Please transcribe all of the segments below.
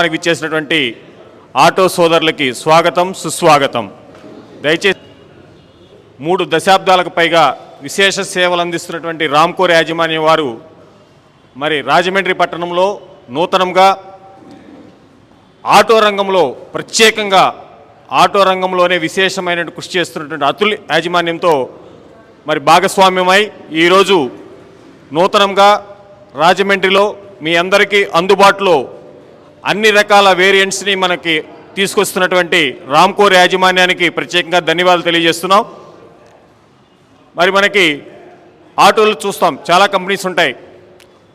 మనకి ఇచ్చేసినటువంటి ఆటో సోదరులకి స్వాగతం సుస్వాగతం. దయచేసి మూడు దశాబ్దాలకు పైగా విశేష సేవలు అందిస్తున్నటువంటి రామ్కోర్ యాజమాన్యం వారు మరి రాజమండ్రి పట్టణంలో నూతనంగా ఆటో రంగంలో ప్రత్యేకంగా ఆటో రంగంలోనే విశేషమైన కృషి చేస్తున్నటువంటి అతుల్ యాజమాన్యంతో మరి భాగస్వామ్యమై ఈరోజు నూతనంగా రాజమండ్రిలో మీ అందరికీ అందుబాటులో అన్ని రకాల వేరియంట్స్ని మనకి తీసుకొస్తున్నటువంటి రామ్కోర్ యాజమాన్యానికి ప్రత్యేకంగా ధన్యవాదాలు తెలియజేస్తున్నాం. మరి మనకి ఆటోలు చూస్తాం. చాలా కంపెనీస్ ఉంటాయి.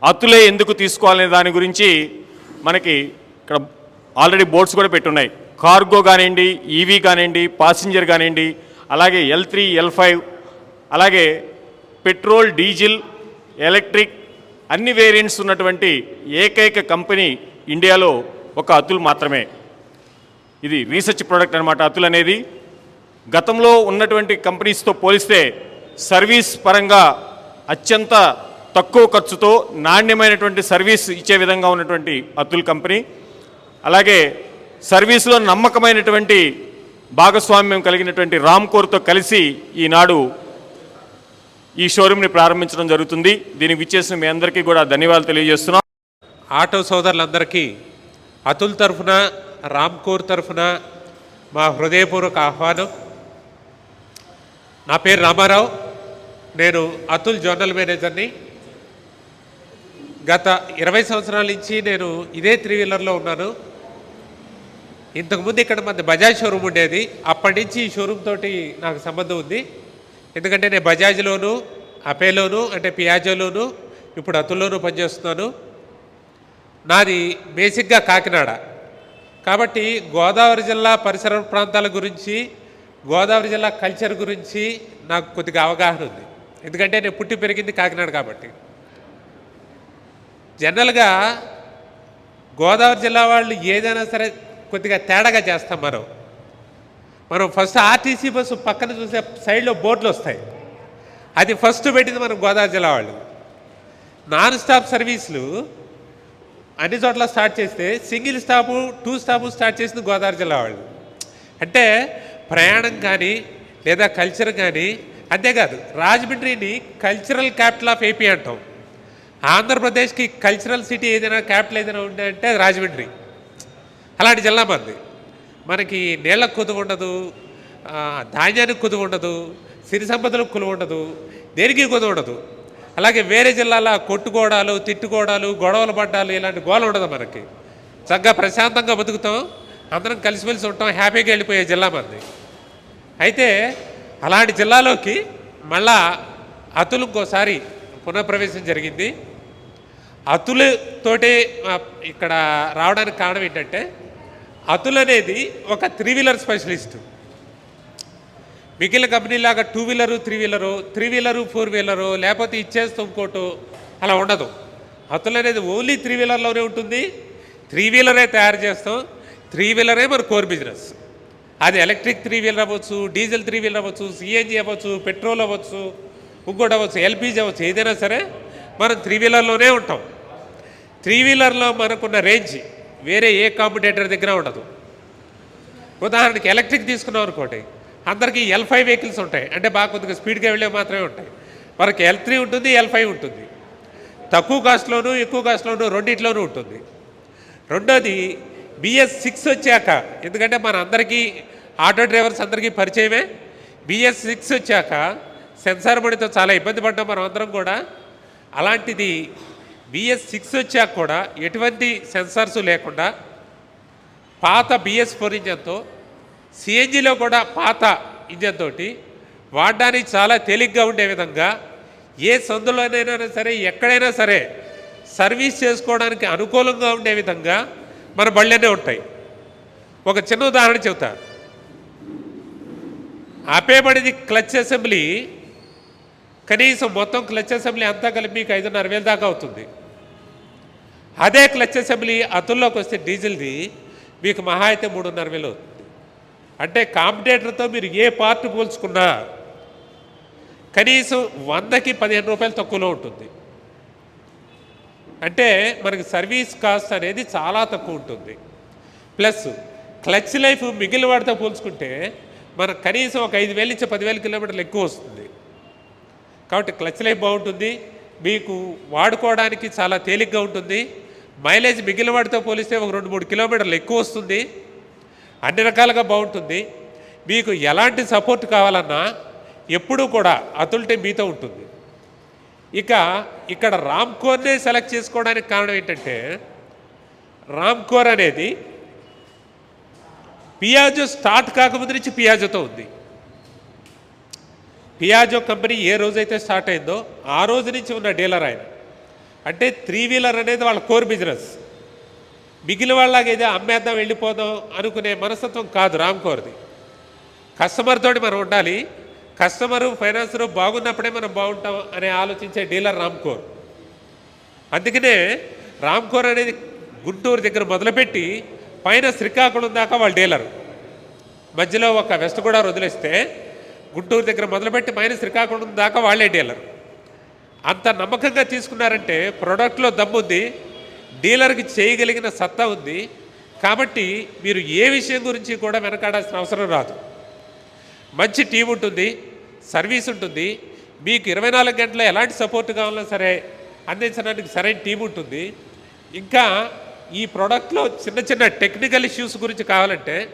అతులే ఎందుకు తీసుకోవాలనే దాని గురించి మనకి ఇక్కడ ఆల్రెడీ బోర్డ్స్ కూడా పెట్టున్నాయి. కార్గో కానివ్వండి ఈవీ కానివ్వండి పాసింజర్ కానివ్వండి అలాగే ఎల్ త్రీ ఎల్ ఫైవ్ అలాగే పెట్రోల్ డీజిల్ ఎలక్ట్రిక్ అన్ని వేరియంట్స్ ఉన్నటువంటి ఏకైక కంపెనీ ఇండియాలో ఒక అతుల్ మాత్రమే. ఇది రీసెర్చ్ ప్రోడక్ట్ అనమాట అతుల్ అనేది గతంలో ఉన్నటువంటి కంపెనీస్తో పోలిస్తే సర్వీస్ పరంగా అత్యంత తక్కువ ఖర్చుతో నాణ్యమైనటువంటి సర్వీస్ ఇచ్చే విధంగా ఉన్నటువంటి అతుల్ కంపెనీ అలాగే సర్వీస్లో నమ్మకమైనటువంటి భాగస్వామ్యం కలిగినటువంటి రామ్కోర్తో కలిసి ఈనాడు ఈ షోరూమ్ని ప్రారంభించడం జరుగుతుంది. దీనికి విచ్చేసిన మీ అందరికీ కూడా ధన్యవాదాలు తెలియజేస్తున్నాం. ఆటో సోదరులందరికీ అతుల్ తరఫున రామ్కూర్ తరఫున మా హృదయపూర్వక ఆహ్వానం. నా పేరు రామారావు. నేను అతుల్ జోనల్ మేనేజర్ని. గత ఇరవై సంవత్సరాల నుంచి నేను ఇదే త్రీ వీలర్లో ఉన్నాను ఇంతకుముందు ఇక్కడ మన బజాజ్ షోరూమ్ ఉండేది. అప్పటి నుంచి ఈ షోరూమ్ తోటి నాకు సంబంధం ఉంది. ఎందుకంటే నేను బజాజ్లోను అపేలోను అంటే పియాజోలోను ఇప్పుడు అతుల్లోనూ పనిచేస్తున్నాను. నాది బేసిక్గా కాకినాడ. కాబట్టి గోదావరి జిల్లా పరిసర ప్రాంతాల గురించి గోదావరి జిల్లా కల్చర్ గురించి నాకు కొద్దిగా అవగాహన ఉంది. ఎందుకంటే నేను పుట్టి పెరిగింది కాకినాడ కాబట్టి. జనరల్గా గోదావరి జిల్లా వాళ్ళు ఏదైనా సరే కొద్దిగా తేడాగా చేస్తాం మనం. మనం ఫస్ట్ ఆర్టీసీ బస్సు పక్కన చూసే సైడ్లో బోర్డులు వస్తాయి. అది ఫస్ట్ పెట్టింది మనం గోదావరి జిల్లా వాళ్ళు నాన్ స్టాప్ సర్వీసులు అన్ని చోట్ల స్టార్ట్ చేస్తే single stop two stop start చేసింది గోదావరి జిల్లా వాళ్ళు. అంటే ప్రయాణం కానీ లేదా కల్చర్ కానీ అంతేకాదు రాజమండ్రిని కల్చరల్ క్యాపిటల్ ఆఫ్ ఏపీ అంటాం. ఆంధ్రప్రదేశ్కి కల్చరల్ సిటీ ఏదైనా క్యాపిటల్ ఏదైనా ఉందంటే అది రాజమండ్రి. అలాంటి జిల్లా మంది. మనకి నీళ్ళకు కుదువు ఉండదు ధాన్యానికి కుదువు ఉండదు సిరి సంపదలకు కులువ ఉండదు దేనికి కుదువు ఉండదు. అలాగే వేరే జిల్లాల కొట్టుకోవడాలు తిట్టుకోవడాలు గొడవలు పడ్డాలు ఇలాంటి గోల ఉండదు మనకి. చక్కగా ప్రశాంతంగా బతుకుతాం. అందరం కలిసిమెలిసి ఉంటాం. హ్యాపీగా వెళ్ళిపోయే జిల్లా మంది అయితే అలాంటి జిల్లాలోకి మళ్ళా అతులు ఇంకోసారి పునఃప్రవేశం జరిగింది. అతులతోటే ఇక్కడ రావడానికి కారణం ఏంటంటే అతులనేది ఒక త్రీ వీలర్ స్పెషలిస్ట్. మిగిలిన కంపెనీలాగా two wheeler three wheeler three wheeler four wheeler లేకపోతే ఇచ్చేస్తాం ఇంకోటు అలా ఉండదు. హత్తులు అనేది ఓన్లీ త్రీ వీలర్లోనే ఉంటుంది. త్రీ వీలరే తయారు చేస్తాం. త్రీ వీలరే మన కోర్ బిజినెస్ అది ఎలక్ట్రిక్ త్రీ వీలర్ అవ్వచ్చు డీజిల్ త్రీ వీలర్ అవ్వచ్చు సిఎన్జి అవ్వచ్చు పెట్రోల్ అవ్వచ్చు ఇంకోటి అవ్వచ్చు ఎల్పిజి అవ్వచ్చు ఏదైనా సరే మనం త్రీ వీలర్లోనే ఉంటాం. త్రీ వీలర్లో మనకున్న రేంజ్ వేరే ఏ కాంపిటేటర్ దగ్గర ఉండదు. ఉదాహరణకి ఎలక్ట్రిక్ తీసుకున్నాం అనుకోండి. అందరికీ ఎల్ ఫైవ్ వెహికల్స్ ఉంటాయి. అంటే బాగా కొద్దిగా స్పీడ్గా వెళ్ళే మాత్రమే ఉంటాయి. మనకి ఎల్ త్రీ ఉంటుంది ఎల్ ఫైవ్ ఉంటుంది. తక్కువ కాస్ట్లోనూ ఎక్కువ కాస్ట్లోనూ రెండిట్లోనూ ఉంటుంది. రెండోది బిఎస్ సిక్స్ వచ్చాక ఎందుకంటే మన అందరికీ ఆటో డ్రైవర్స్ అందరికీ పరిచయమే. బిఎస్ సిక్స్ వచ్చాక సెన్సార్ బడితో చాలా ఇబ్బంది పడ్డాం మనం అందరం కూడా. అలాంటిది బిఎస్ సిక్స్ వచ్చాక కూడా ఎటువంటి సెన్సార్స్ లేకుండా పాత బిఎస్ ఫోర్ ఇంజన్తో సిఎన్జిలో కూడా పాత ఇంజన్ తోటి వాడడానికి చాలా తేలిగ్గా ఉండే విధంగా ఏ సందులోనైనా సరే ఎక్కడైనా సరే సర్వీస్ చేసుకోవడానికి అనుకూలంగా ఉండే విధంగా మన బళ్ళనే ఉంటాయి. ఒక చిన్న ఉదాహరణ చెబుతా. ఆపేబడిది క్లచ్ అసెంబ్లీ. కనీసం మొత్తం క్లచ్ అసెంబ్లీ అంతా కలిపి మీకు ఐదున్నర వేల దాకా అవుతుంది. అదే క్లచ్ అసెంబ్లీ అతుల్లోకి వస్తే డీజిల్ది మీకు మహా అయితే మూడున్నర వేలు అవుతుంది. అంటే కాంపిటేటర్తో మీరు ఏ పార్ట్ పోల్చుకున్నా కనీసం వందకి పదిహేను రూపాయలు తక్కువలో ఉంటుంది. అంటే మనకి సర్వీస్ కాస్ట్ అనేది చాలా తక్కువ ఉంటుంది. ప్లస్ క్లచ్ లైఫ్ మిగిలిన వాడితో పోల్చుకుంటే మనకు కనీసం ఒక ఐదు వేల నుంచి పదివేల కిలోమీటర్లు ఎక్కువ వస్తుంది. కాబట్టి క్లచ్ లైఫ్ బాగుంటుంది. మీకు వాడుకోవడానికి చాలా తేలిగ్గా ఉంటుంది. మైలేజ్ మిగిలిన వాటితో పోలిస్తే ఒక రెండు మూడు కిలోమీటర్లు ఎక్కువ వస్తుంది. అన్ని రకాలుగా బాగుంటుంది. మీకు ఎలాంటి సపోర్ట్ కావాలన్నా ఎప్పుడూ కూడా అతుల్టే మీతో ఉంటుంది. ఇక ఇక్కడ రామ్ కోర్నే సెలెక్ట్ చేసుకోవడానికి కారణం ఏంటంటే రామ్ కోర్ అనేది పియాజో స్టార్ట్ కాకముందు నుంచి పియాజోతో ఉంది. పియాజో కంపెనీ ఏ రోజైతే స్టార్ట్ అయిందో ఆ రోజు నుంచి ఉన్న డీలర్ ఆయన. అంటే త్రీ వీలర్ అనేది వాళ్ళ కోర్ బిజినెస్. మిగిలిన వాళ్ళకి ఏదో అమ్మేద్దాం వెళ్ళిపోదాం అనుకునే మనస్తత్వం కాదు రామ్ కోర్ది. కస్టమర్ తోటి మనం ఉండాలి. కస్టమరు ఫైనాన్సరు బాగున్నప్పుడే మనం బాగుంటాం అనే ఆలోచించే డీలర్ రామ్ కోర్. అందుకనే రామ్ కోర్ అనేది గుంటూరు దగ్గర మొదలుపెట్టి పైన శ్రీకాకుళం దాకా వాళ్ళ డీలర్. మధ్యలో ఒక వెస్ట్ కూడా వదిలేస్తే గుంటూరు దగ్గర మొదలుపెట్టి పైన శ్రీకాకుళం దాకా వాళ్ళే డీలర్. అంత నమ్మకంగా తీసుకున్నారంటే ప్రోడక్ట్లో దమ్ముంది. డీలర్కి చేయగలిగిన సత్తా ఉంది. కాబట్టి మీరు ఏ విషయం గురించి కూడా వెనకాడాల్సిన అవసరం రాదు. మంచి టీం ఉంటుంది సర్వీస్ ఉంటుంది. మీకు ఇరవై నాలుగు గంటల ఎలాంటి సపోర్ట్ కావాలన్నా సరే అందించడానికి సరైన టీం ఉంటుంది. ఇంకా ఈ ప్రోడక్ట్లో చిన్న చిన్న టెక్నికల్ ఇష్యూస్ గురించి కావాలంటే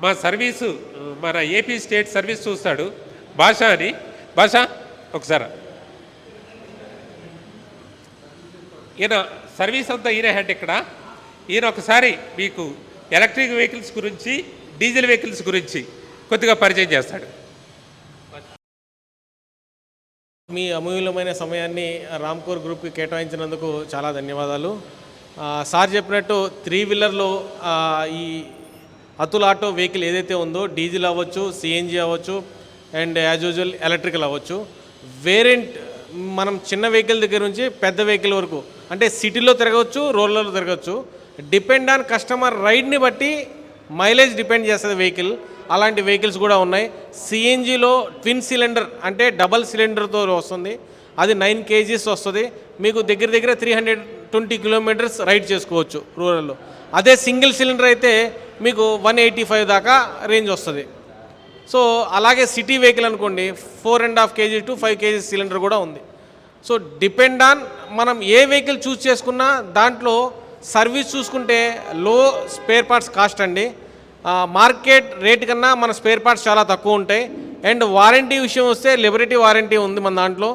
మా సర్వీసు మన ఏపీ స్టేట్ సర్వీస్ చూస్తాడు. భాష అని. భాష ఒకసారి. ఈయన సర్వీస్ అంతా ఈయన హెడ్ ఇక్కడ. ఈయన ఒకసారి మీకు ఎలక్ట్రిక్ వెహికల్స్ గురించి డీజిల్ వెహికల్స్ గురించి కొద్దిగా పరిచయం చేస్తాడు. మీ అమూల్యమైన సమయాన్ని రామ్కోర్ గ్రూప్కి కేటాయించినందుకు చాలా ధన్యవాదాలు. సార్ చెప్పినట్టు త్రీ వీలర్లో ఈ అతుల్ ఆటో వెహికల్ ఏదైతే ఉందో డీజిల్ అవ్వచ్చు సిఎన్జి అవ్వచ్చు అండ్ యాజ్ యూజువల్ ఎలక్ట్రికల్ అవ్వచ్చు. వేరియంట్ మనం చిన్న వెహికల్ దగ్గర నుంచి పెద్ద వెహికల్ వరకు అంటే సిటీలో తిరగవచ్చు రోడ్లలో తిరగవచ్చు. డిపెండ్ ఆన్ కస్టమర్ రైడ్ని బట్టి మైలేజ్ డిపెండ్ చేస్తుంది వెహికల్ అలాంటి వెహికల్స్ కూడా ఉన్నాయి. సిఎన్జిలో ట్విన్ సిలిండర్ అంటే డబల్ సిలిండర్తో వస్తుంది. అది నైన్ కేజీస్ వస్తుంది. మీకు దగ్గర దగ్గర three hundred twenty kilometres ride చేసుకోవచ్చు రూరల్లో అదే సింగిల్ సిలిండర్ అయితే మీకు వన్ ఎయిటీ ఫైవ్ దాకా రేంజ్ వస్తుంది. సో అలాగే సిటీ వెహికల్ అనుకోండి four and half kg to five kg cylinder కూడా ఉంది. సో డిపెండ్ ఆన్ మనం ఏ వెహికల్ చూస్ చేసుకున్నా దాంట్లో సర్వీస్ చూసుకుంటే లో స్పేర్ పార్ట్స్ కాస్ట్ అండి. మార్కెట్ రేట్ కన్నా మన స్పేర్ పార్ట్స్ చాలా తక్కువ ఉంటాయి. అండ్ వారంటీ విషయం వస్తే లిబరిటీ వారంటీ ఉంది మన దాంట్లో.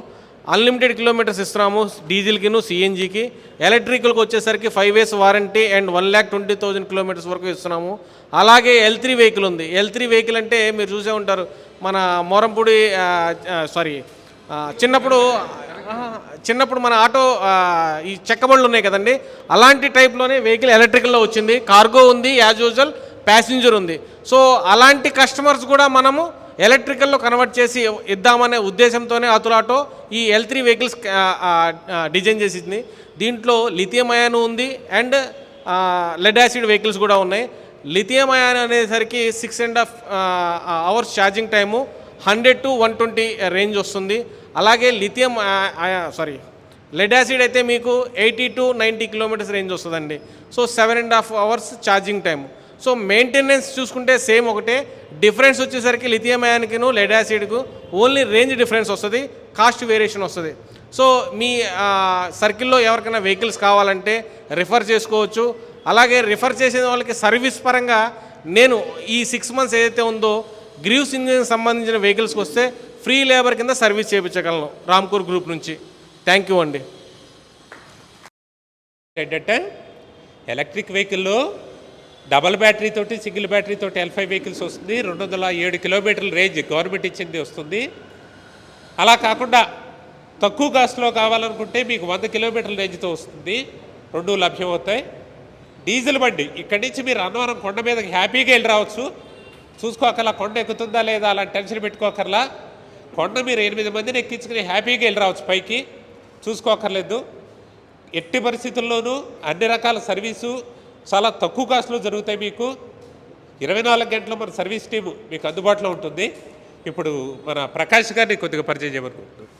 అన్లిమిటెడ్ కిలోమీటర్స్ ఇస్తున్నాము డీజిల్కిను సిఎన్జికి. ఎలక్ట్రికల్కి వచ్చేసరికి five years warranty and one lakh twenty thousand kilometres వరకు ఇస్తున్నాము. అలాగే ఎల్ త్రీ వెహికల్ ఉంది. ఎల్ త్రీ వెహికల్ అంటే మీరు చూసే ఉంటారు. మన మోరంపూడి సారీ చిన్నప్పుడు చిన్నప్పుడు మన ఆటో ఈ చెక్కబండ్లు ఉన్నాయి కదండి. అలాంటి టైప్లోనే వెహికల్ ఎలక్ట్రికల్లో వచ్చింది. కార్గో ఉంది యాజ్ యూజువల్ ప్యాసింజర్ ఉంది. సో అలాంటి కస్టమర్స్ కూడా మనము ఎలక్ట్రికల్లో కన్వర్ట్ చేసి ఇద్దామనే ఉద్దేశంతోనే అతులాటో ఆటో ఈ ఎల్ త్రీ వెహికల్స్ డిజైన్ చేసింది. దీంట్లో లిథియం అయాన్ ఉంది అండ్ లెడ్ యాసిడ్ వెహికల్స్ కూడా ఉన్నాయి. లిథియం అయాన్ అనేసరికి six and half hours charging time hundred to one twenty range వస్తుంది. అలాగే లిథియం సారీ లెడ్ యాసిడ్ అయితే మీకు eighty to ninety kilometres range వస్తుందండి. So seven and half hours charging time so maintenance చూసుకుంటే same ఒకటే. Difference వచ్చేసరికి lithium అయాన్కిను lead యాసిడ్కు ఓన్లీ రేంజ్ డిఫరెన్స్ వస్తుంది కాస్ట్ వేరియేషన్ వస్తుంది. సో మీ సర్కిల్లో ఎవరికైనా వెహికల్స్ కావాలంటే రిఫర్ చేసుకోవచ్చు. అలాగే రిఫర్ చేసిన వాళ్ళకి సర్వీస్ పరంగా నేను ఈ సిక్స్ మంత్స్ ఏదైతే ఉందో గ్రీవ్స్ ఇంజిన్ సంబంధించిన వెహికల్స్కి వస్తే ఫ్రీ లేబర్ కింద సర్వీస్ చేయించగలను రామ్కూర్ గ్రూప్ నుంచి. థ్యాంక్ యూ అండి. ఏంటంటే ఎలక్ట్రిక్ వెహికల్లో డబల్ బ్యాటరీ తోటి సింగిల్ బ్యాటరీ తోటి ఎల్ఫై వెహికల్స్ వస్తుంది. రెండు వందల ఏడు కిలోమీటర్ల రేంజ్ గవర్నమెంట్ ఇచ్చింది వస్తుంది. అలా కాకుండా తక్కువ కాస్ట్లో కావాలనుకుంటే మీకు వంద కిలోమీటర్ల రేంజ్తో వస్తుంది. రెండు లభ్యమవుతాయి డీజిల్ బండి ఇక్కడి నుంచి మీరు అన్నవరం కొండ మీదకి హ్యాపీగా వెళ్ళి రావచ్చు. చూసుకోకర్లా కొండ ఎక్కుతుందా లేదా అలా టెన్షన్ పెట్టుకోకర్లా. కొండ మీరు ఎనిమిది మందిని ఎక్కించుకుని హ్యాపీగా వెళ్ళి రావచ్చు పైకి. చూసుకోకర్లేదు. ఎట్టి పరిస్థితుల్లోనూ అన్ని రకాల సర్వీసు చాలా తక్కువ కాస్ట్లో జరుగుతాయి మీకు. ఇరవై నాలుగు గంటలు మన సర్వీస్ టీము మీకు అందుబాటులో ఉంటుంది. ఇప్పుడు మన ప్రకాష్ గారిని కొద్దిగా పరిచయం చేయమనుకుంటున్నాను.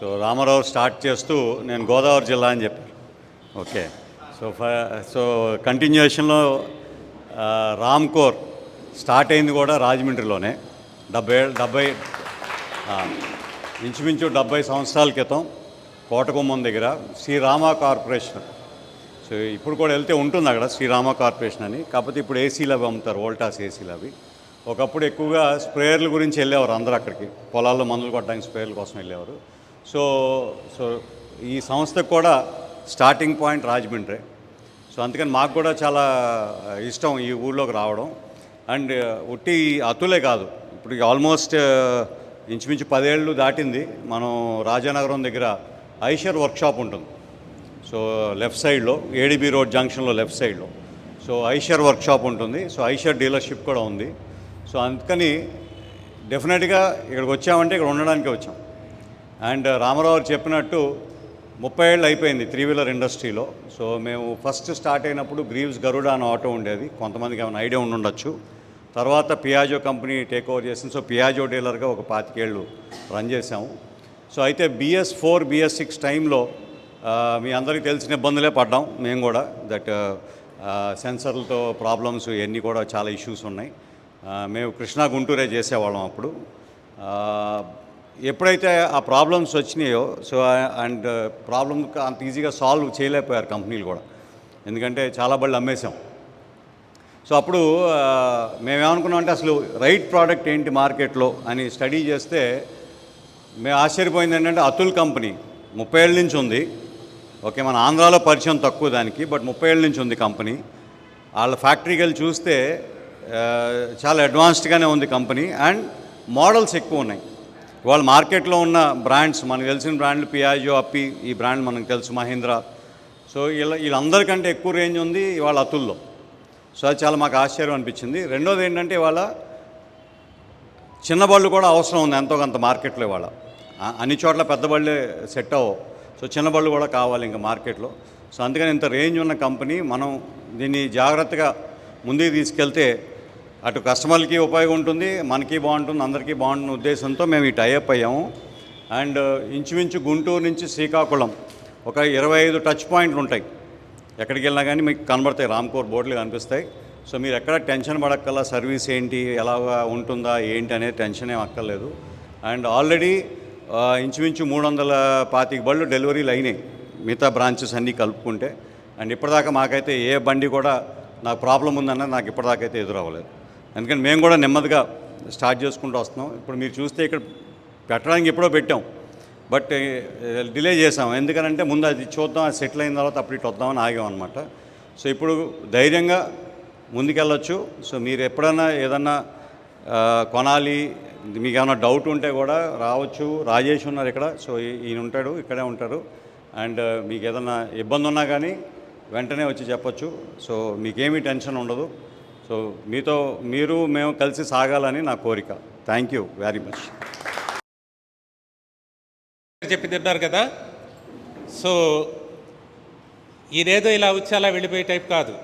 సో రామారావు స్టార్ట్ చేస్తూ నేను గోదావరి జిల్లా అని చెప్పాను. ఓకే. సో ఫ సో కంటిన్యూషన్లో రామ్ కోర్ స్టార్ట్ అయింది కూడా రాజమండ్రిలోనే. డెబ్బై డెబ్బై ఇంచుమించు డెబ్బై సంవత్సరాల క్రితం కోటగుమ్మం దగ్గర శ్రీరామ కార్పొరేషన్. సో ఇప్పుడు కూడా వెళ్తే ఉంటుంది అక్కడ శ్రీరామ కార్పొరేషన్ అని. కాకపోతే ఇప్పుడు ఏసీలు అవి అమ్ముతారు వోల్టాస్ ఏసీలు అవి ఒకప్పుడు ఎక్కువగా స్ప్రేయర్ల గురించి వెళ్ళేవారు అందరూ అక్కడికి. పొలాల్లో మందులు కొట్టడానికి స్ప్రేయర్ల కోసం వెళ్ళేవారు. సో సో ఈ సంస్థకు కూడా స్టార్టింగ్ పాయింట్ రాజమండ్రి. సో అందుకని మాకు కూడా చాలా ఇష్టం ఈ ఊళ్ళోకి రావడం. అండ్ ఉట్టి అతులే కాదు ఇప్పుడు ఆల్మోస్ట్ ఇంచుమించు పదేళ్ళు దాటింది. మనం రాజానగరం దగ్గర ఐషర్ వర్క్షాప్ ఉంటుంది. సో లెఫ్ట్ సైడ్లో ఏడిబి రోడ్ జంక్షన్లో లెఫ్ట్ సైడ్లో. సో ఐషర్ వర్క్షాప్ ఉంటుంది. సో ఐషర్ డీలర్షిప్ కూడా ఉంది. సో అందుకని డెఫినెట్గా ఇక్కడికి వచ్చామంటే ఇక్కడ ఉండడానికి వచ్చాం. అండ్ రామారావు చెప్పినట్టు ముప్పై ఏళ్ళు అయిపోయింది త్రీ వీలర్ ఇండస్ట్రీలో. సో మేము ఫస్ట్ స్టార్ట్ అయినప్పుడు గ్రీవ్స్ గరుడ అని ఆటో ఉండేది. కొంతమందికి ఏమైనా ఐడియా ఉండి ఉండొచ్చు తర్వాత పియాజో కంపెనీ టేక్ ఓవర్ చేసింది. సో పియాజో డీలర్గా ఒక పాతికేళ్ళు రన్ చేసాము సో అయితే బిఎస్ ఫోర్ బిఎస్ సిక్స్ టైంలో మీ అందరికీ తెలిసిన ఇబ్బందులే పడ్డాం మేము కూడా. దట్ సెన్సర్లతో ప్రాబ్లమ్స్ ఇవన్నీ కూడా చాలా ఇష్యూస్ ఉన్నాయి. మేము కృష్ణా గుంటూరే చేసేవాళ్ళం అప్పుడు. ఎప్పుడైతే ఆ ప్రాబ్లమ్స్ వచ్చినాయో సో అండ్ ప్రాబ్లమ్ అంత ఈజీగా సాల్వ్ చేయలేకపోయారు కంపెనీలు కూడా. ఎందుకంటే చాలా బళ్ళు అమ్మేశాం. సో అప్పుడు మేమేమనుకున్నాం అంటే అసలు రైట్ ప్రోడక్ట్ ఏంటి మార్కెట్లో అని స్టడీ చేస్తే మేము ఆశ్చర్యపోయింది ఏంటంటే అతుల్ కంపెనీ ముప్పై ఏళ్ళ నుంచి ఉంది. ఓకే మన ఆంధ్రాలో పరిచయం తక్కువ దానికి బట్ ముప్పై ఏళ్ళ నుంచి ఉంది కంపెనీ. వాళ్ళ ఫ్యాక్టరీకి వెళ్ళి చూస్తే చాలా అడ్వాన్స్డ్గానే ఉంది కంపెనీ అండ్ మోడల్స్ ఎక్కువ ఉన్నాయి. ఇవాళ మార్కెట్లో ఉన్న బ్రాండ్స్ మనకు తెలిసిన బ్రాండ్లు పియాజో అప్పి ఈ బ్రాండ్ మనకు తెలుసు మహీంద్రా. సో వీళ్ళ వీళ్ళందరికంటే ఎక్కువ రేంజ్ ఉంది ఇవాళ అతుల్లో. సో అది చాలా మాకు ఆశ్చర్యం అనిపించింది. రెండోది ఏంటంటే ఇవాళ చిన్న బళ్ళు కూడా అవసరం ఉంది ఎంతో కొంత మార్కెట్లో ఇవాళ. అన్ని చోట్ల పెద్ద బళ్ళే సెట్ అవ్వవు. సో చిన్న బళ్ళు కూడా కావాలి ఇంకా మార్కెట్లో. సో అందుకని ఇంత రేంజ్ ఉన్న కంపెనీ మనం దీన్ని జాగ్రత్తగా ముందుకు తీసుకెళ్తే అటు కస్టమర్లకి ఉపయోగం ఉంటుంది మనకి బాగుంటుంది అందరికీ బాగుంటుంది ఉద్దేశంతో మేము ఈ టైఅప్ అయ్యాము. అండ్ ఇంచుమించు గుంటూరు నుంచి శ్రీకాకుళం ఒక ఇరవై ఐదు టచ్ పాయింట్లు ఉంటాయి. ఎక్కడికి వెళ్ళినా కానీ మీకు కనబడతాయి. రామ్కోర్ బోర్డులు కనిపిస్తాయి. సో మీరు ఎక్కడ టెన్షన్ పడక్కల్లా సర్వీస్ ఏంటి ఎలాగా ఉంటుందా ఏంటి అనేది టెన్షన్ ఏం అక్కర్లేదు. అండ్ ఆల్రెడీ ఇంచుమించు మూడు వందల పాతిక బళ్ళు డెలివరీలు అయినాయి మిగతా బ్రాంచెస్ అన్నీ కలుపుకుంటే. అండ్ ఇప్పటిదాకా మాకైతే ఏ బండి కూడా నాకు ప్రాబ్లం ఉందన్నది నాకు ఇప్పటిదాకా అయితే ఎదురవ్వలేదు. ఎందుకంటే మేము కూడా నెమ్మదిగా స్టార్ట్ చేసుకుంటూ వస్తున్నాం. ఇప్పుడు మీరు చూస్తే ఇక్కడ పెట్టడానికి ఎప్పుడో పెట్టాం. బట్ డిలే చేసాం. ఎందుకనంటే ముందు అది చూద్దాం అది సెటిల్ అయిన తర్వాత అప్పుడు ఇటు వద్దామని ఆగాం అనమాట సో ఇప్పుడు ధైర్యంగా ముందుకెళ్ళొచ్చు. సో మీరు ఎప్పుడైనా ఏదన్నా కొనాలి మీకు ఏమైనా డౌట్ ఉంటే కూడా రావచ్చు. రాజేష్ ఉన్నారు ఇక్కడ. సో ఈయన ఉంటాడు ఇక్కడే ఉంటారు. అండ్ మీకు ఏదన్నా ఇబ్బంది ఉన్నా కానీ వెంటనే వచ్చి చెప్పొచ్చు. సో మీకేమీ టెన్షన్ ఉండదు. సో మీతో మీరు మేము కలిసి సాగాలని నా కోరిక. Thank you very much. చెప్పింది విన్నారు కదా? సో ఈయనేదో ఇలా వచ్చి అలా వెళ్ళిపోయే టైప్ కాదు.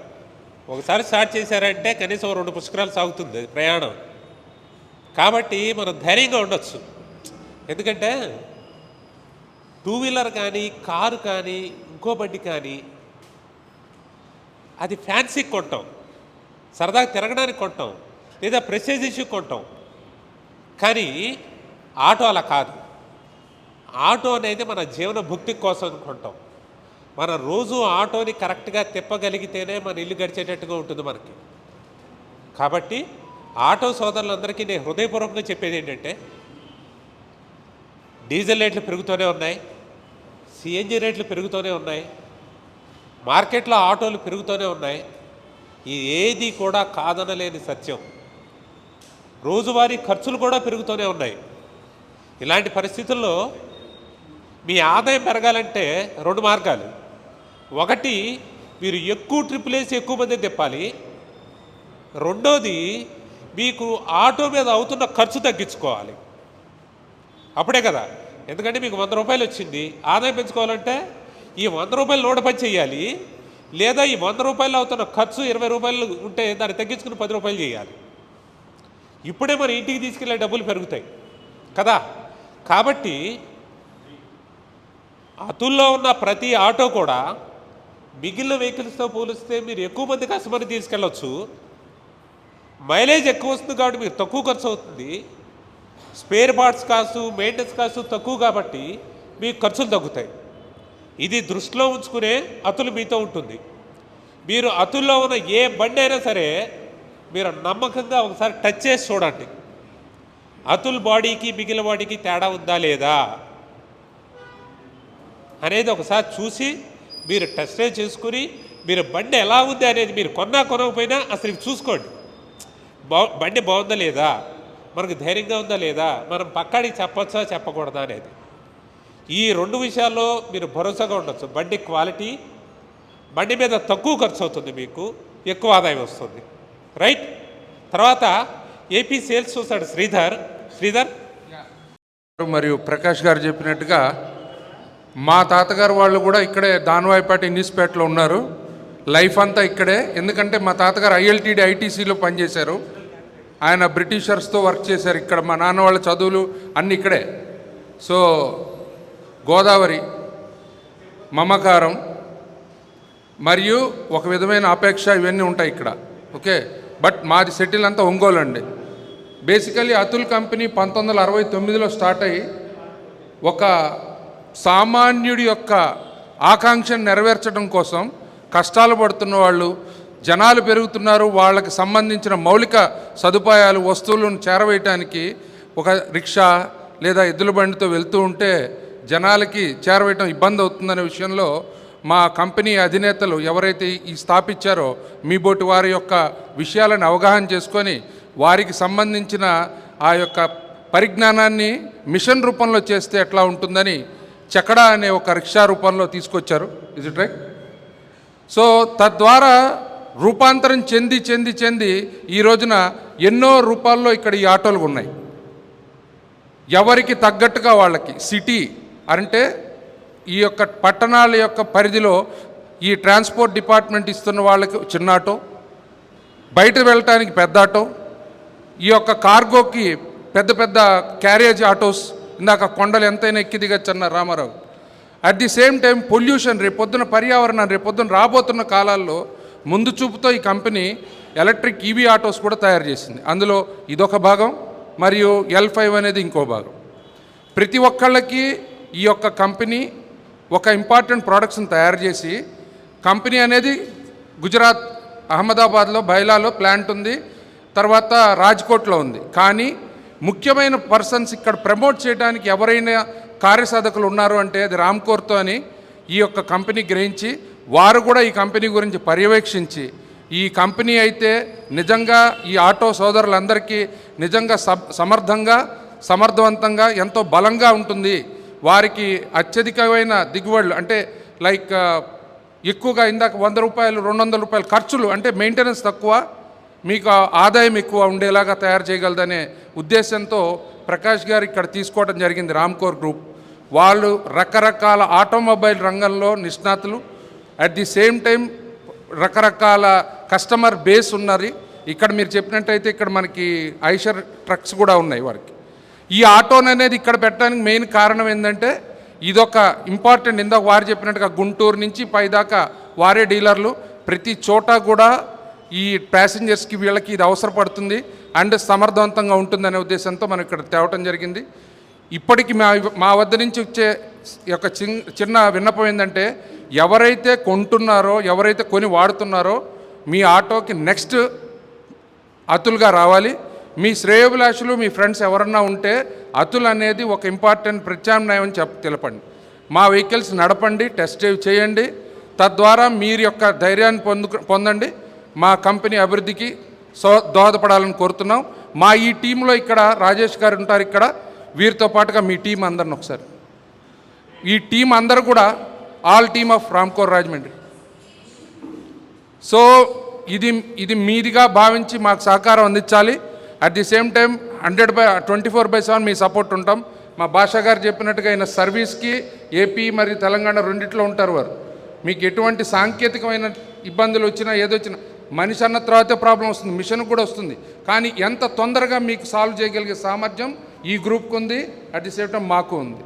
ఒకసారి స్టార్ట్ చేశారంటే కనీసం రెండు పుష్కరాలు సాగుతుంది ప్రయాణం. కాబట్టి మనం ధైర్యంగా ఉండొచ్చు. ఎందుకంటే టూ వీలర్ కానీ కారు కానీ ఇంకో బండి కానీ అది ఫ్యాన్సీ కొంటాం. సరదాగా తిరగడానికి కొంటాం. లేదా ప్రెసేజ్ ఇష్యూ కొంటాం. కానీ ఆటో అలా కాదు. ఆటో అనేది మన జీవన భుక్తి కోసం కొంటాం మన రోజు ఆటోని కరెక్ట్గా తిప్పగలిగితేనే మన ఇల్లు గడిచేటట్టుగా ఉంటుంది మనకి. కాబట్టి ఆటో సోదరులందరికీ నేను హృదయపూర్వకంగా చెప్పేది ఏంటంటే డీజిల్ రేట్లు పెరుగుతూనే ఉన్నాయి సిఎన్జి రేట్లు పెరుగుతూనే ఉన్నాయి మార్కెట్లో ఆటోలు పెరుగుతూనే ఉన్నాయి. ఈ ఏది కూడా కాదనలేని సత్యం. రోజువారీ ఖర్చులు కూడా పెరుగుతూనే ఉన్నాయి. ఇలాంటి పరిస్థితుల్లో మీ ఆదాయం పెరగాలంటే రెండు మార్గాలు. ఒకటి మీరు ఎక్కువ ట్రిపుల్ వేసి ఎక్కువ మంది తిప్పాలి. రెండోది మీకు ఆటో మీద అవుతున్న ఖర్చు తగ్గించుకోవాలి. అప్పుడే కదా. ఎందుకంటే మీకు వంద రూపాయలు వచ్చింది. ఆదాయం పెంచుకోవాలంటే ఈ వంద రూపాయలు నూట పని చేయాలి. లేదా ఈ వంద రూపాయలు అవుతున్న ఖర్చు ఇరవై రూపాయలు ఉంటే దాన్ని తగ్గించుకుని పది రూపాయలు చేయాలి. ఇప్పుడే మన ఇంటికి తీసుకెళ్ళే డబ్బులు పెరుగుతాయి. కదా. కాబట్టి అతుల్లో ఉన్న ప్రతి ఆటో కూడా మిగిలిన వెహికల్స్తో పోలిస్తే మీరు ఎక్కువ మంది కస్టమర్ని తీసుకెళ్ళొచ్చు. మైలేజ్ ఎక్కువ వస్తుంది కాబట్టి మీకు తక్కువ ఖర్చు అవుతుంది. Spare parts cost maintenance cost తక్కువ కాబట్టి మీకు ఖర్చులు తగ్గుతాయి. ఇది దృష్టిలో ఉంచుకునే అతులు మీతో ఉంటుంది. మీరు అతుల్లో ఉన్న ఏ బండి అయినా సరే మీరు నమ్మకంగా ఒకసారి టచ్ చేసి చూడండి. అతుల్ బాడీకి మిగిలిన బాడీకి తేడా ఉందా లేదా? అనేది ఒకసారి చూసి మీరు టెస్టే చేసుకుని మీరు బండి ఎలా ఉంది అనేది మీరు కొన్నా కొనకపోయినా అసలు చూసుకోండి. బా బండి బాగుందా లేదా? మనకు ధైర్యంగా ఉందా లేదా? మనం పక్కాడికి చెప్పచ్చా చెప్పకూడదా అనేది. ఈ రెండు విషయాల్లో మీరు భరోసాగా ఉండొచ్చు. బండి క్వాలిటీ బండి మీద తక్కువ ఖర్చు అవుతుంది మీకు ఎక్కువ ఆదాయం వస్తుంది. రైట్? తర్వాత ఏపీ సేల్స్ చూశాడు శ్రీధర్. శ్రీధర్? మరియు ప్రకాష్ గారు చెప్పినట్టుగా మా తాతగారు వాళ్ళు కూడా ఇక్కడే దానవాయిపాటి ఇన్నిస్పేటలో ఉన్నారు. లైఫ్ అంతా ఇక్కడే. ఎందుకంటే మా తాతగారు ఐఎల్టీడీ ఐటీసీలో పనిచేశారు. ఆయన బ్రిటిషర్స్తో వర్క్ చేశారు. ఇక్కడ మా నాన్న వాళ్ళ చదువులు అన్నీ ఇక్కడే. సో గోదావరి మమకారం మరియు ఒక విధమైన అపేక్ష ఇవన్నీ ఉంటాయి ఇక్కడ. ఓకే? బట్ మాది సెటిల్ అంతా ఒంగోలు అండి. బేసికలీ అతుల్ కంపెనీ పంతొమ్మిది వందల అరవై తొమ్మిదిలో స్టార్ట్ అయ్యి ఒక సామాన్యుడి యొక్క ఆకాంక్షను నెరవేర్చడం కోసం కష్టాలు పడుతున్న వాళ్ళు జనాలు పెరుగుతున్నారు వాళ్ళకి సంబంధించిన మౌలిక సదుపాయాలు వస్తువులను చేరవేయటానికి ఒక రిక్షా లేదా ఎద్దుల బండితో వెళ్తూ ఉంటే జనాలకి చేరవేయటం ఇబ్బంది అవుతుందనే విషయంలో మా కంపెనీ అధినేతలు ఎవరైతే ఈ స్థాపించారో మీ బోటి వారి యొక్క విషయాలను అవగాహన చేసుకొని వారికి సంబంధించిన ఆ యొక్క పరిజ్ఞానాన్ని మిషన్ రూపంలో చేస్తే ఎట్లా ఉంటుందని చకడా అనే ఒక రిక్షా రూపంలో తీసుకొచ్చారు. ఇజ్ ఇట్ రైట్ సో తద్వారా రూపాంతరం చెంది చెంది చెంది ఈ రోజున ఎన్నో రూపాల్లో ఇక్కడ ఈ ఆటోలు ఉన్నాయి. ఎవరికి తగ్గట్టుగా వాళ్ళకి సిటీ అంటే ఈ యొక్క పట్టణాల యొక్క పరిధిలో ఈ ట్రాన్స్పోర్ట్ డిపార్ట్మెంట్ ఇస్తున్న వాళ్ళకి చిన్న ఆటో బయట వెళ్ళటానికి పెద్ద ఆటో ఈ యొక్క కార్గోకి పెద్ద పెద్ద క్యారేజ్ ఆటోస్ ఇందాక కొండలు ఎంతైనా ఎక్కి దిగచ్చు అన్నారు Ramarao at the same time pollution రేపొద్దున పర్యావరణం రేపొద్దున రాబోతున్న కాలాల్లో ముందు చూపుతో ఈ కంపెనీ ఎలక్ట్రిక్ ఈవీ ఆటోస్ కూడా తయారు చేసింది. అందులో ఇదొక భాగం మరియు ఎల్ ఫైవ్ అనేది ఇంకో భాగం. ప్రతి ఒక్కళ్ళకి ఈ యొక్క కంపెనీ ఒక ఇంపార్టెంట్ ప్రోడక్ట్స్ని తయారు చేసి కంపెనీ అనేది గుజరాత్ అహ్మదాబాద్లో బైలాలో ప్లాంట్ ఉంది. తర్వాత రాజ్కోట్లో ఉంది. కానీ ముఖ్యమైన పర్సన్స్ ఇక్కడ ప్రమోట్ చేయడానికి ఎవరైనా కార్యసాధకులు ఉన్నారు అంటే అది రామ్కోర్తో అని ఈ యొక్క కంపెనీ గ్రహించి వారు కూడా ఈ కంపెనీ గురించి పర్యవేక్షించి ఈ కంపెనీ అయితే నిజంగా ఈ ఆటో సోదరులందరికీ నిజంగా సబ్ సమర్థంగా సమర్థవంతంగా ఎంతో బలంగా ఉంటుంది. వారికి అత్యధికమైన దిగుబడులు అంటే లైక్ ఎక్కువగా ఇందాక వంద రూపాయలు రెండు వందల రూపాయలు ఖర్చులు అంటే మెయింటెనెన్స్ తక్కువ. మీకు ఆదాయం ఎక్కువ ఉండేలాగా తయారు చేయగలదనే ఉద్దేశంతో ప్రకాష్ గారు ఇక్కడ తీసుకోవడం జరిగింది రామ్కోర్ గ్రూప్. వాళ్ళు రకరకాల ఆటోమొబైల్ రంగంలో నిష్ణాతులు. అట్ ది సేమ్ టైం రకరకాల కస్టమర్ బేస్ ఉన్నది. ఇక్కడ మీరు చెప్పినట్టయితే ఇక్కడ మనకి ఐషర్ ట్రక్స్ కూడా ఉన్నాయి వారికి. ఈ ఆటోన్ అనేది ఇక్కడ పెట్టడానికి మెయిన్ కారణం ఏంటంటే ఇదొక ఇంపార్టెంట్ ఇందాక వారు చెప్పినట్టుగా గుంటూరు నుంచి పైదాకా వారే డీలర్లు. ప్రతి చోట కూడా ఈ ప్యాసింజర్స్కి వీళ్ళకి ఇది అవసరపడుతుంది అండ్ సమర్థవంతంగా ఉంటుందనే ఉద్దేశంతో మనం ఇక్కడ తేవటం జరిగింది. ఇప్పటికి మా మా వద్ద నుంచి వచ్చే యొక్క చిన్ చిన్న విన్నపం ఏంటంటే ఎవరైతే కొంటున్నారో ఎవరైతే కొని వాడుతున్నారో మీ ఆటోకి నెక్స్ట్ అతుల్గా రావాలి. మీ శ్రేయోభిలాషులు మీ ఫ్రెండ్స్ ఎవరన్నా ఉంటే అతుల్ అనేది ఒక ఇంపార్టెంట్ ప్రత్యామ్నాయం అని చెప్ప తెలపండి. మా వెహికల్స్ నడపండి టెస్ట్ డ్రైవ్ చేయండి. తద్వారా మీరు యొక్క ధైర్యాన్ని పొందు పొందండి. మా కంపెనీ అభివృద్ధికి సో దోహదపడాలని కోరుతున్నాం. మా ఈ టీంలో ఇక్కడ రాజేష్ గారు ఉంటారు ఇక్కడ. వీరితో పాటుగా మీ టీం అందరిని ఒకసారి. ఈ టీం అందరూ కూడా all team of Ramcor Rajahmundry. So ఇది ఇది మీదిగా భావించి మాకు సహకారం అందించాలి. At the same time hundred by twenty four by seven me support ఉంటాం. మా భాషా గారు చెప్పినట్టుగా ఆయన సర్వీస్కి ఏపీ మరియు తెలంగాణ రెండిట్లో ఉంటారు వారు. మీకు ఎటువంటి సాంకేతికమైన ఇబ్బందులు వచ్చినా ఏదొచ్చినా మనిషి అన్న తర్వాతే ప్రాబ్లం వస్తుంది మిషన్ కూడా వస్తుంది. కానీ ఎంత తొందరగా మీకు సాల్వ్ చేయగలిగే సామర్థ్యం ఈ గ్రూప్కి ఉంది అట్ ది సేమ్ టైం మాకు ఉంది.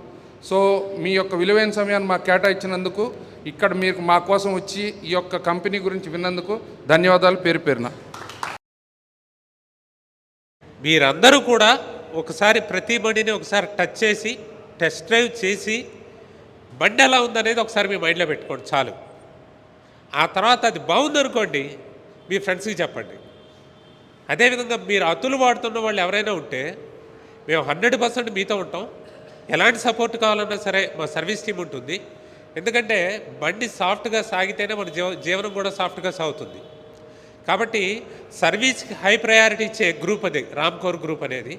సో మీ యొక్క విలువైన సమయాన్ని మాకు కేటాయించినందుకు ఇక్కడ మీరు మా కోసం వచ్చి ఈ యొక్క కంపెనీ గురించి విన్నందుకు ధన్యవాదాలు పేరు పేరున. మీరందరూ కూడా ఒకసారి ప్రతి బండిని ఒకసారి టచ్ చేసి టెస్ట్ డ్రైవ్ చేసి బండి ఎలా ఉందనేది ఒకసారి మీ మైండ్లో పెట్టుకోండి చాలు. ఆ తర్వాత అది బాగుందనుకోండి మీ ఫ్రెండ్స్కి చెప్పండి. అదేవిధంగా మీరు అతులు వాడుతున్న వాళ్ళు ఎవరైనా ఉంటే మేము హండ్రెడ్ పర్సెంట్ మీతో ఉంటాం. ఎలాంటి సపోర్ట్ కావాలన్నా సరే మా సర్వీస్ టీం ఉంటుంది. ఎందుకంటే బండి సాఫ్ట్గా సాగితేనే మన జీవ జీవనం కూడా సాఫ్ట్గా సాగుతుంది. కాబట్టి సర్వీస్కి హై ప్రయారిటీ ఇచ్చే గ్రూప్ అది రామ్కోర్ గ్రూప్ అనేది.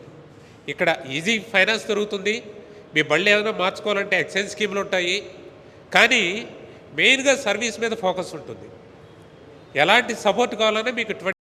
ఇక్కడ ఈజీ ఫైనాన్స్ దొరుకుతుంది. మీ బళ్ళు ఏదైనా మార్చుకోవాలంటే ఎక్స్చేంజ్ స్కీమ్లు ఉంటాయి. కానీ మెయిన్గా సర్వీస్ మీద ఫోకస్ ఉంటుంది. ఎలాంటి సపోర్ట్ కావాలన్నా మీకు ట్వంటీ